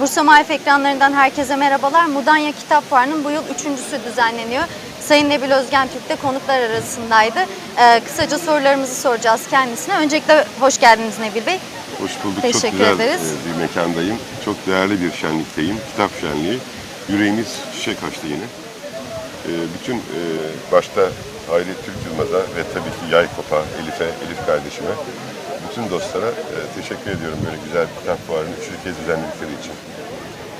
Bursa Marif ekranlarından herkese merhabalar. Mudanya Kitap Fuarı'nın bu yıl üçüncüsü düzenleniyor. Sayın Nebil Özgen Türk de konuklar arasındaydı. Ee, kısaca sorularımızı soracağız kendisine. Öncelikle hoş geldiniz Nebil Bey. Hoş bulduk. Teşekkür Çok güzel ederiz. e, bir mekandayım. Çok değerli bir şenlikteyim. Kitap şenliği. Yüreğimiz çiçek açtı yine. E, Bütün e, başta Hayri Türk Yılmaz'a ve tabii ki Yaykop'a, Elif'e, Elif kardeşime, bütün dostlara e, teşekkür ediyorum böyle güzel bir kitap fuarının üçüncü kez düzenledikleri için.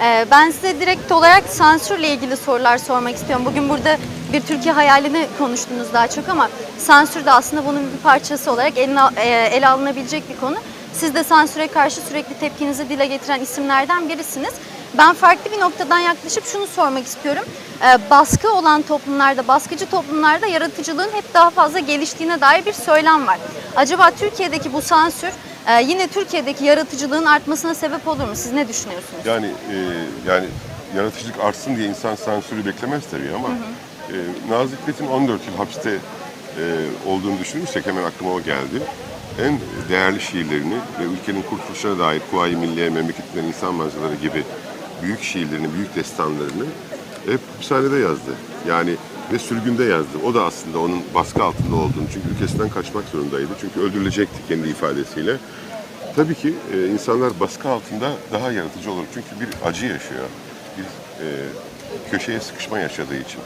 Ee, ben size direkt olarak sansürle ilgili sorular sormak istiyorum. Bugün burada bir Türkiye hayalini konuştunuz daha çok ama sansür de aslında bunun bir parçası olarak eline, e, ele alınabilecek bir konu. Siz de sansüre karşı sürekli tepkinizi dile getiren isimlerden birisiniz. Ben farklı bir noktadan yaklaşıp şunu sormak istiyorum. Ee, baskı olan toplumlarda, baskıcı toplumlarda yaratıcılığın hep daha fazla geliştiğine dair bir söylem var. Acaba Türkiye'deki bu sansür e, yine Türkiye'deki yaratıcılığın artmasına sebep olur mu? Siz ne düşünüyorsunuz? Yani e, yani yaratıcılık artsın diye insan sansürü beklemez tabii ama e, Nazım Hikmet'in 14 yıl hapiste e, olduğunu düşünürsek hemen aklıma o geldi. En değerli şiirlerini ve ülkenin kurtuluşuna dair Kuvayi Milliye, Memleketinden İnsan Manzaraları gibi büyük şiirlerini, büyük destanlarını hep hapishanede yazdı. Yani ve sürgünde yazdı. O da aslında onun baskı altında olduğunu çünkü ülkesinden kaçmak zorundaydı. Çünkü öldürülecekti kendi ifadesiyle. Tabii ki e, insanlar baskı altında daha yaratıcı olur. Çünkü bir acı yaşıyor. Bir e, köşeye sıkışma yaşadığı için.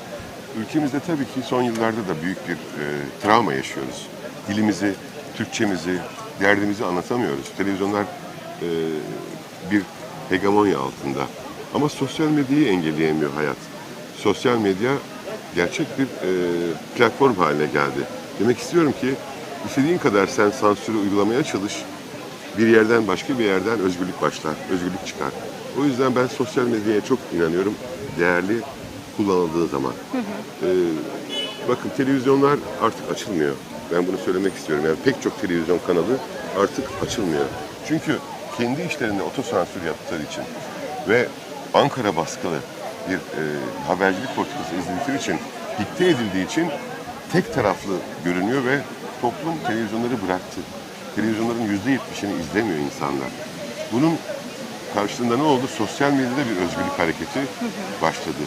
Ülkemizde tabii ki son yıllarda da büyük bir e, travma yaşıyoruz. Dilimizi, Türkçemizi, derdimizi anlatamıyoruz. Televizyonlar e, bir hegemonya altında. Ama sosyal medyayı engelleyemiyor hayat. Sosyal medya gerçek bir e, platform haline geldi. Demek istiyorum ki istediğin kadar sen sansürü uygulamaya çalış, bir yerden başka bir yerden özgürlük başlar, özgürlük çıkar. O yüzden ben sosyal medyaya çok inanıyorum, değerli kullanıldığı zaman. Ee, bakın televizyonlar artık açılmıyor. Ben bunu söylemek istiyorum. Yani pek çok televizyon kanalı artık açılmıyor. Çünkü kendi işlerinde otosansür yaptıkları için ve Ankara baskılı bir e, habercilik politikası izledikleri için, dikte edildiği için tek taraflı görünüyor ve toplum televizyonları bıraktı. Televizyonların yüzde yetmişini izlemiyor insanlar. Bunun karşılığında ne oldu? Sosyal medyada bir özgürlük hareketi başladı.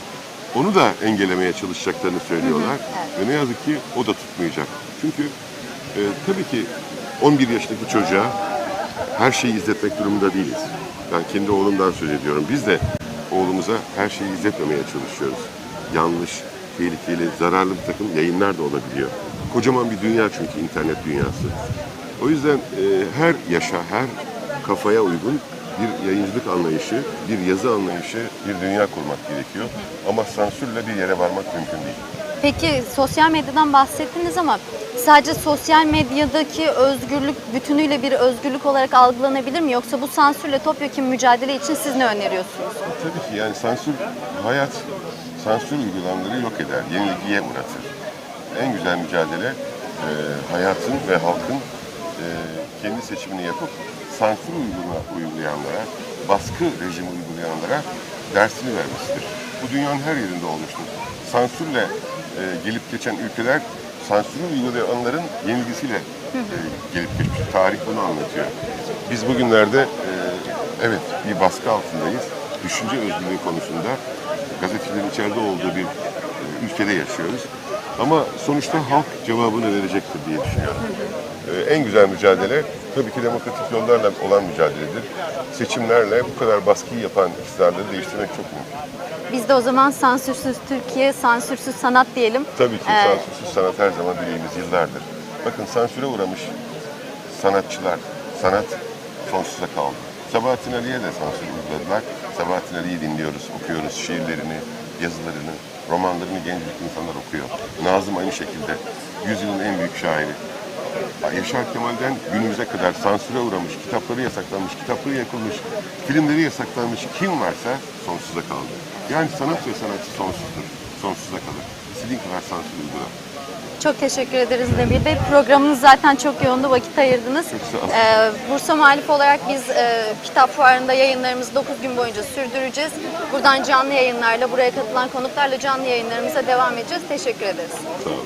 Onu da engellemeye çalışacaklarını söylüyorlar. Ve ne yazık ki o da tutmayacak. Çünkü e, tabii ki 11 yaşındaki çocuğa her şeyi izletmek durumunda değiliz. Ben kendi oğlumdan söz ediyorum. Biz de oğlumuza her şeyi izletmemeye çalışıyoruz. Yanlış, tehlikeli, zararlı bir takım yayınlar da olabiliyor. Kocaman bir dünya çünkü internet dünyası. O yüzden e, her yaşa, her kafaya uygun bir yayıncılık anlayışı, bir yazı anlayışı, bir dünya kurmak gerekiyor. Ama sansürle bir yere varmak mümkün değil. Peki sosyal medyadan bahsettiniz ama sadece sosyal medyadaki özgürlük bütünüyle bir özgürlük olarak algılanabilir mi? Yoksa bu sansürle topyekun mücadele için siz ne öneriyorsunuz? Tabii ki yani sansür, hayat sansür uygulamaları yok eder, yenilgiye uğratır. En güzel mücadele e, hayatın ve halkın e, kendi seçimini yapıp sansür uygula, uygulayanlara, baskı rejimi uygulayanlara dersini vermesidir. Bu dünyanın her yerinde olmuştur. Sansürle e, gelip geçen ülkeler sansürü uygulayanların yenilgisiyle e, gelip geçmiş. Tarih bunu anlatıyor. Biz bugünlerde e, evet bir baskı altındayız. Düşünce özgürlüğü konusunda gazetecilerin içeride olduğu bir e, ülkede yaşıyoruz. Ama sonuçta halk cevabını verecektir diye düşünüyorum. E, en güzel mücadele tabii ki demokratik yollarla olan mücadeledir. Seçimlerle bu kadar baskıyı yapan iktidarları değiştirmek çok mümkün. Biz de o zaman sansürsüz Türkiye, sansürsüz sanat diyelim. Tabii ki Ee, sansürsüz sanat her zaman dileğimiz yıllardır. Bakın sansüre uğramış sanatçılar, sanat sonsuza kaldı. Sabahattin Ali'ye de sansür uyguladılar. Sabahattin Ali'yi dinliyoruz, okuyoruz şiirlerini, yazılarını, romanlarını gencecik insanlar okuyor. Nazım aynı şekilde. Yüzyılın en büyük şairi. Yaşar Kemal'den günümüze kadar sansüre uğramış, kitapları yasaklanmış, kitapları yakılmış, filmleri yasaklanmış kim varsa sonsuza kaldı. Yani sanat ve sanatçı sonsuzdur, sonsuza kalır. İstediğin kadar sansür uygula. Çok teşekkür ederiz Nebil Bey. Programınız zaten çok yoğundu, vakit ayırdınız. Ee, Bursa Muhalif olarak biz e, kitap fuarında yayınlarımızı 9 gün boyunca sürdüreceğiz. Buradan canlı yayınlarla, buraya katılan konuklarla canlı yayınlarımıza devam edeceğiz. Teşekkür ederiz. Sağ olun.